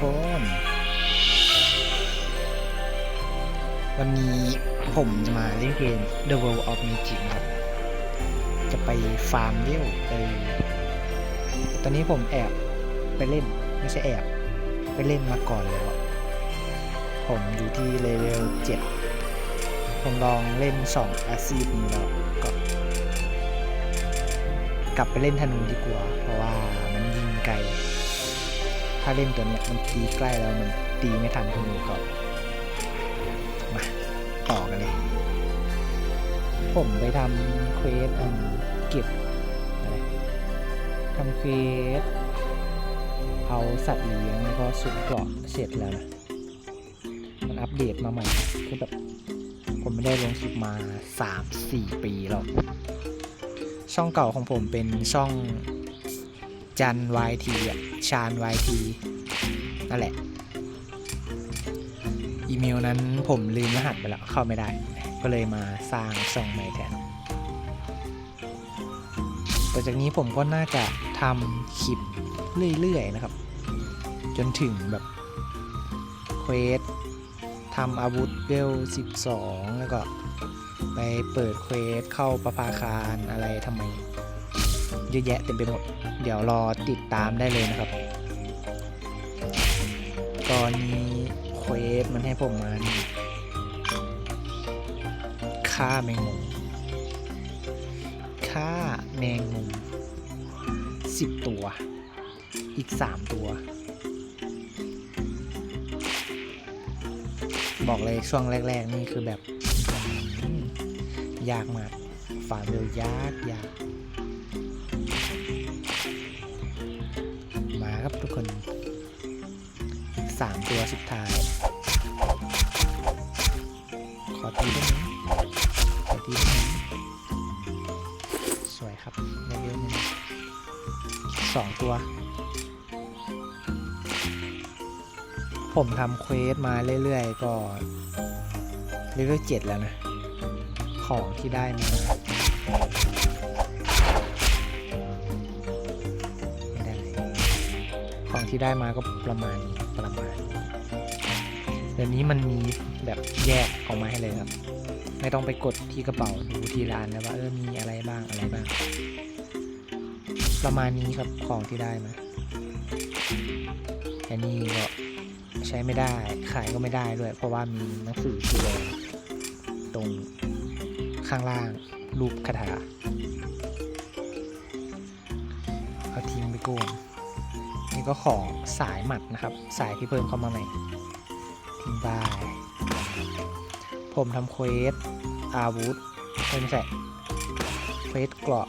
คน วันนี้ผมจะมาเล่นเกม The World of Magic ครับ จะไปฟาร์มเดี่ยวเออตอนนี้ผมแอบไปเล่น ไม่ใช่แอบ ไปเล่นมาก่อนแล้ว ผมอยู่ที่เลเวล7ผมลองเล่น 2 อาชีพนี้แล้วก็กลับไปเล่นธนูดีกว่า เพราะว่ามันยิงไกล ถ้าเล่นตัวเนี้ยมันตีใกล้แล้วมันตีไม่ทันธนูก็มาต่อกันเลย ผมไปทำเควสเก็บอะไรทำเควสเอาสัตว์เลี้ยงแล้วก็สุดเกราะเสร็จแล้วนะมันอัปเดตมาใหม่คือแบบผมไม่ได้ลงคลิปมา 3-4 ปีแล้ว ช่องเก่าของผมเป็นช่อง จันวายทีอะชานวายทีนั่นแหละ อีเมลนั้นผมลืมรหัสไปแล้วเข้าไม่ได้ ก็เลยมาสร้างช่องใหม่แทนต่อจากนี้ผมก็น่าจะทำคลิปเรื่อยๆนะครับ จนถึงแบบเควสทำอาวุธเวล 12 แล้วก็ไปเปิดเควสเข้าประภาคารอะไรทำไม เยอะแยะเต็มไปหมด เดี๋ยวรอติดตามได้เลยนะครับ ตอนนี้เควสมันให้ผมมาฆ่าแมงมุมฆ่าแมงมุมสิบตัว อีกสามตัว บอกเลยช่วงแรก ๆ นี่คือแบบอยากมากฝ่าเร็วยากยาก ครับทุกคนอีกสามตัวสุดท้าย ขอทีได้ไหมขอทีได้ไหมสวยครับเลเวลหนึงสองตัว ผมทำเควสมาเรื่อยๆ ก็เลเวลเจ็ดแล้วนะ ของที่ได้มา ของที่ได้มาก็ประมาณนี้ประมาณเดี๋ยวนี้มันมีแบบแยกออกมาให้เลยครับ ไม่ต้องไปกดที่กระเป๋าดูที่ร้านแล้วว่าเออมีอะไรบ้างอะไรบ้าง ประมาณนี้ครับของที่ได้มาแต่นี่ก็ใช้ไม่ได้ขายก็ไม่ได้ด้วย เพราะว่ามีหนังสือสีแดงตรงข้างล่างรูปคาถาเอาทิ้งไปก่อ นี่ก็ของสายหมัดนะครับ สายที่เพิ่มเข้ามาใหม่ทิ้งไปผมทำเควสอาวุธเอ้ยไม่ใช่เควสเกราะ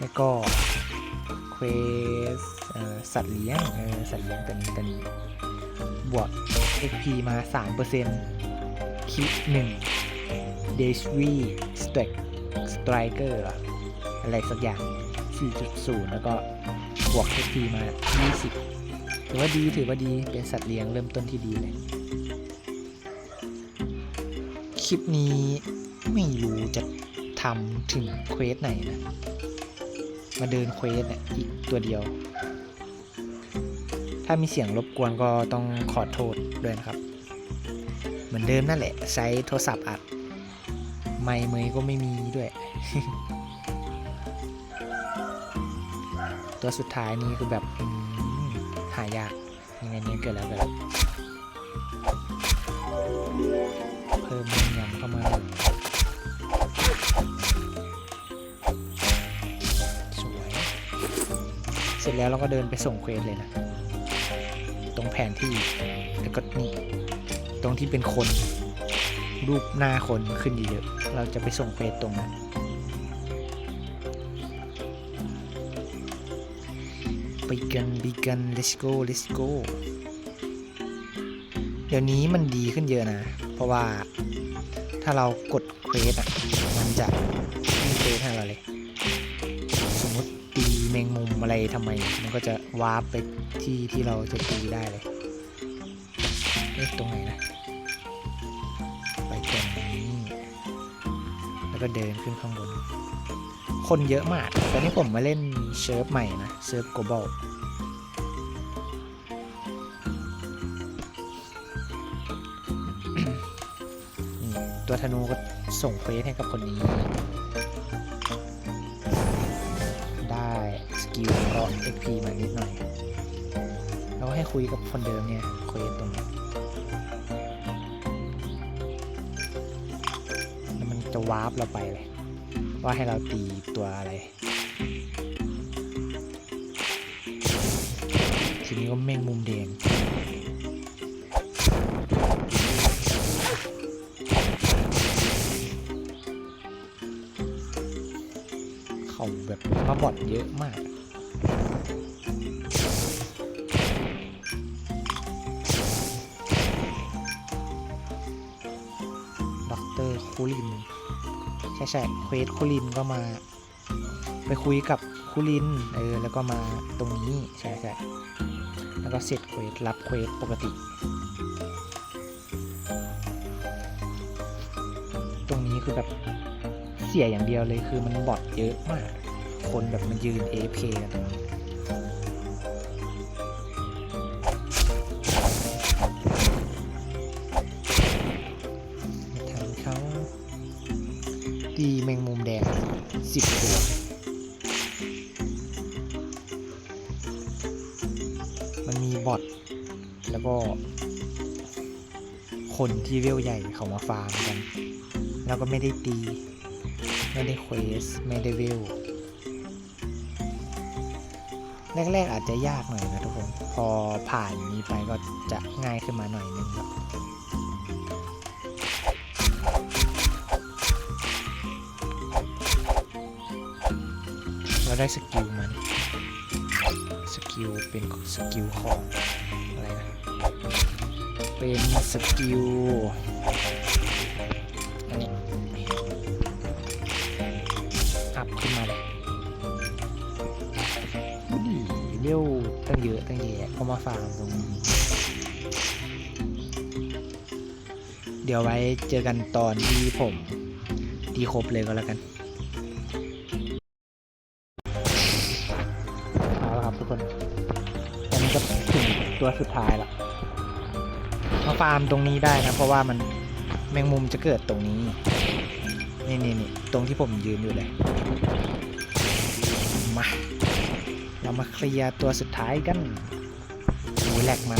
แล้วก็เควสสัตว์เลี้ยงสัตว์เลี้ยงตัวนี้ตัวนี้บวก XP มา 3%คิดหนึ่งเดชวีสเต็กสไตรเกอร์อะไรสักอย่าง 4.0 แล้วก็ บวก HP มา 20 ถือว่าดีถือว่าดี เป็นสัตว์เลี้ยงเริ่มต้นที่ดีเลย คลิปนี้ไม่รู้จะทำถึงเควสไหนนะ มาเดินเควสเนี่ยอีกตัวเดียว ถ้ามีเสียงรบกวนก็ต้องขอโทษด้วยนะครับ เหมือนเดิมนั่นแหละ ใช้โทรศัพท์อัด ไม่เมยก็ไม่มีด้วย ตัวสุดท้ายนี้คือแบบหายากยังไงเนี่ยเกิดแล้วแล้วเพิ่มเงินยำเข้ามาหนึ่งสวยเสร็จแล้วเราก็เดินไปส่งเควสเลยนะ ตรงแผนที่แล้วก็นี่ตรงที่เป็นคนรูปหน้าคนขึ้นเยอะ เราจะไปส่งเควสตรงนั้น ไปกันไปกัน let's go let's go เดี๋ยวนี้มันดีขึ้นเยอะนะ เพราะว่าถ้าเรากดเควสอะ มันจะให้เควสให้เราเลย สมมติตีแมงมุมอะไรทำไม มันก็จะวาร์ปไปที่ที่เราจะตีได้เลย เอ๊ะ ตรงไหนนะ ไปตรงนี้ แล้วก็เดินขึ้นข้างบน คนเยอะมาก ตอนนี้ผมมาเล่น เชิร์ฟใหม่นะเชิร์ฟโกลบอลตัวธนูก็ส่งเฟสให้กับคนนี้ ได้สกิลก็เ XP มานิดหน่อย แล้วให้คุยกับคนเดิมเนี่ยคุยตรงนี้มันจะวาร์ปเราไปเลย ว่าให้เราตีตัวอะไร ทีนี้ก็แม่งมุมแดงเขาแบบมาบอดเยอะมาก ด็อกเตอร์คูลิน ใช่ใช่เควสคูลินก็มา ไปคุยกับคูลิน เออ แล้วก็มาตรงนี้ ใช่ใช่ แล้วก็เสร็จเควสรับเควสปกติ ตรงนี้คือแบบเสียอย่างเดียวเลยคือมันบอดเยอะมาก คนแบบมันยืน AFK กันตรงนี้ ก็คนที่เวลใหญ่เขามาฟาร์มกัน แล้วก็ไม่ได้ตี ไม่ได้เควส ไม่ได้เวล แรก ๆ อาจจะยากหน่อยนะทุกคน พอผ่านนี้ไปก็จะง่ายขึ้นมาหน่อยนึงครับเราได้สกิลมัน สกิลเป็นสกิลของ เป็นสกิลอันนี้อัพขึ้นมาเลยดีเร็วตั้งเยอะตั้งแยะเขามาฟาร์มตรงนี้เดี๋ยวไว้เจอกันตอนที่ผมตีครบเลยก็แล้วกันเอาละครับทุกคนตอนนี้ก็ถึงตัวสุดท้ายละ มาฟาร์มตรงนี้ได้นะ เพราะว่ามันแมงมุมจะเกิดตรงนี้ นี่นี่นี่ตรงที่ผมยืนอยู่เลยมาเรามาเคลียร์ตัวสุดท้ายกันโอ้แหลกมา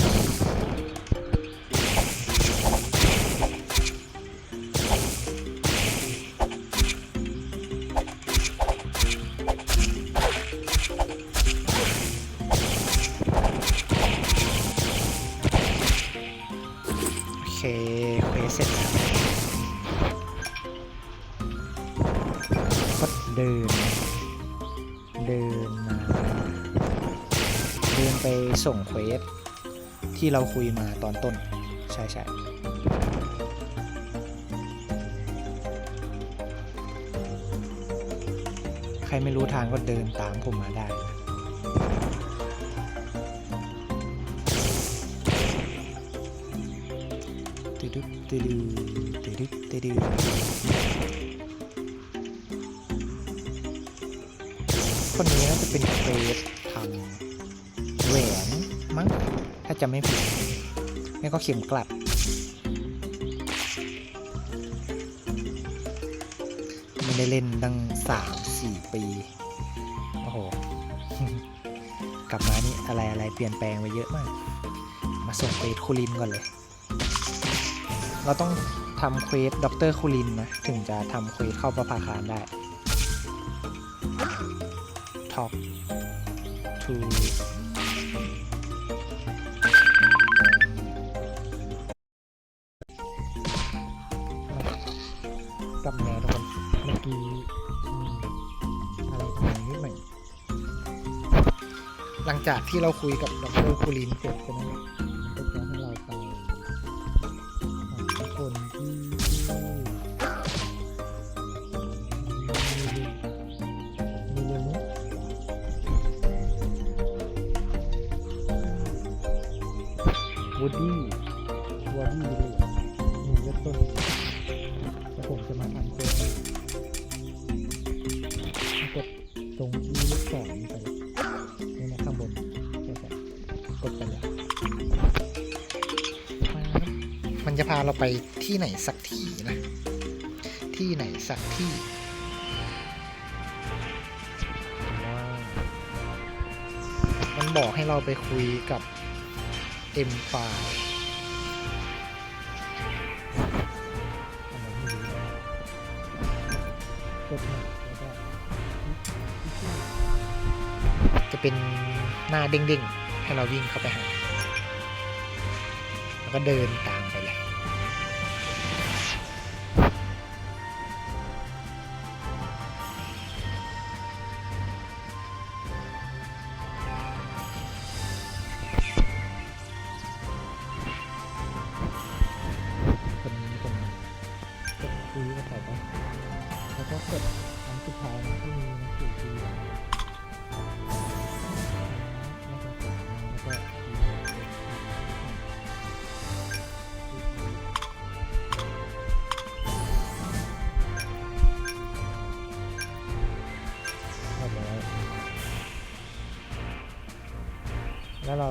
ส่งเควสที่เราคุยมาตอนต้น ใช่ใช่ใครไม่รู้ทางก็เดินตามผมมาได้นะตึ๊ดตึ๊ดตึ๊ดตึ๊ดคนนี้น่าจะเป็นเควส ถ้าจะไม่ผิดไม่ก็เข็มกลัด ไม่ได้เล่นตั้งสามสี่ปี โอ้โห กลับมานี่อะไรอะไรเปลี่ยนแปลงไปเยอะมาก มาส่งเควสคูลินก่อนเลย เราต้องทำเควสด็อกเตอร์คูลินนะ ถึงจะทำเควสเข้าประภาคารได้ Talk to จากที่เราคุยกับดรคูลินเสร็จใช่ไหมมันก็จะให้เราไปหาคนที่มีเรื่องนี้วูดดี้ จะพาเราไปที่ไหนสักที่นะ ที่ไหนสักที่มันบอกให้เราไปคุยกับ M ไฟล์อันนั้นไม่รู้นะกดหนึ่งแล้วก็จะเป็นหน้าเด้งๆ ให้เราวิ่งเข้าไปหา แล้วก็เดินตาม ต่อไปแล้วก็กดอันสุดท้ายนะที่มีนังสือคุยแล้วก็กดแล้วก็เรียบร้อยแล้วเรา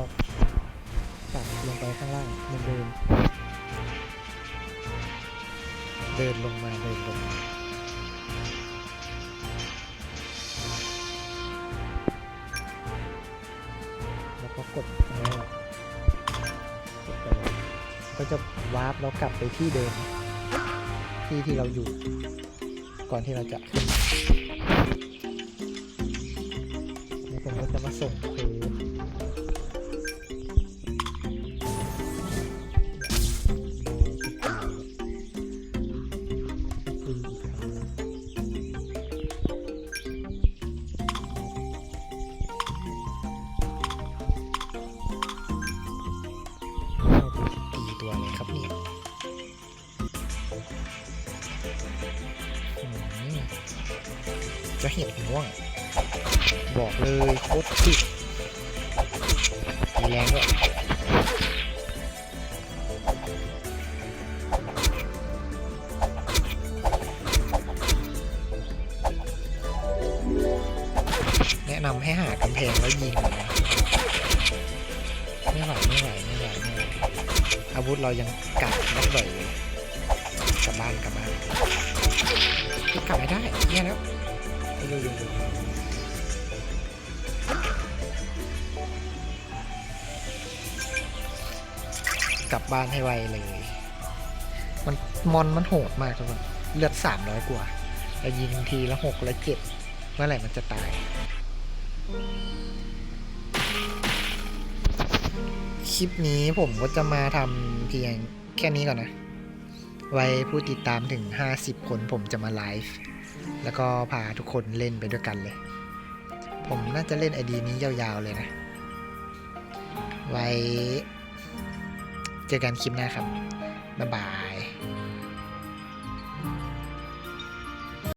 ตัดลงไปข้างล่างเหมือนเดิม เดินลงมาเดินลงมาแล้วก็กดตรงนี้แหละกดไปเลยก็จะวาร์ปแล้วกลับไปที่เดิม ที่ที่เราอยู่ ก่อนที่เราจะขึ้นแล้วผมก็จะมาส่ง จะเห็นม่วง บอกเลยโคตรติดมีแรงด้วยแนะนำให้หากำแพงแล้วยิงเลยนะไม่ไหวไม่ไหวไม่ไหวไม่ไหวอาวุธเรายังกัดไม่ไหวเลยกลับบ้านกลับบ้านกลับไม่ได้แย่แล้ว เร็วๆๆกลับบ้านให้ไวเลย มันมอนมันโหดมากทุกคนเลือดสามร้อยกว่าแล้วยิงทีละหกละเจ็ดเมื่อไหร่มันจะตายคลิปนี้ผมก็จะมาทำเพียงแค่นี้ก่อนนะ ไว้ผู้ติดตามถึง 50 คนผมจะมาไลฟ์ แล้วก็พาทุกคนเล่นไปด้วยกันเลย ผมน่าจะเล่นไอดีนี้ยาวๆเลยนะ ไว้ เจอกันคลิปหน้าครับ บ๊ายบาย